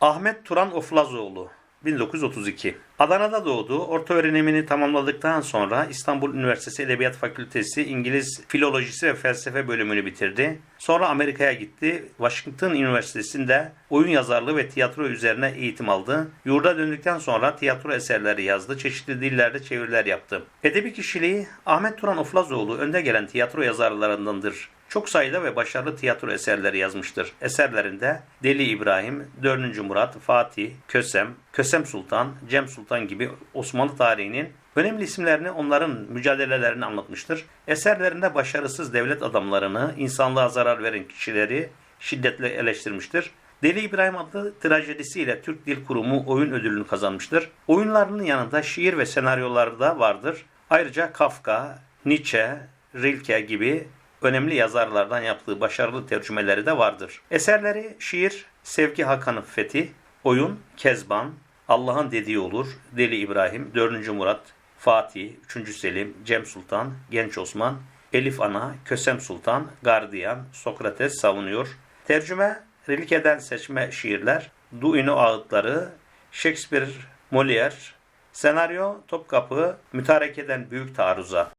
Ahmet Turan Oflazoğlu 1932. Adana'da doğdu. Orta öğrenimini tamamladıktan sonra İstanbul Üniversitesi Edebiyat Fakültesi İngiliz Filolojisi ve Felsefe bölümünü bitirdi. Sonra Amerika'ya gitti. Washington Üniversitesi'nde oyun yazarlığı ve tiyatro üzerine eğitim aldı. Yurda döndükten sonra tiyatro eserleri yazdı. Çeşitli dillerde çeviriler yaptı. Edebi kişiliği Ahmet Turan Oflazoğlu önde gelen tiyatro yazarlarındandır. Çok sayıda ve başarılı tiyatro eserleri yazmıştır. Eserlerinde Deli İbrahim, 4. Murat, Fatih, Kösem, Kösem Sultan, Cem Sultan gibi Osmanlı tarihinin önemli isimlerini onların mücadelelerini anlatmıştır. Eserlerinde başarısız devlet adamlarını, insanlığa zarar veren kişileri şiddetle eleştirmiştir. Deli İbrahim adlı trajedisiyle Türk Dil Kurumu oyun ödülünü kazanmıştır. Oyunlarının yanında şiir ve senaryoları da vardır. Ayrıca Kafka, Nietzsche, Rilke gibi önemli yazarlardan yaptığı başarılı tercümeleri de vardır. Eserleri şiir Sevgi Hakan'ın Fethi, oyun Kezban, Allah'ın dediği olur, Deli İbrahim, 4. Murat, Fatih, 3. Selim, Cem Sultan, Genç Osman, Elif Ana, Kösem Sultan, Gardiyan, Sokrates savunuyor. Tercüme Rilke'den seçme şiirler, Duino ağıtları, Shakespeare, Molière, senaryo Topkapı, Mütareke'den Büyük Taarruza.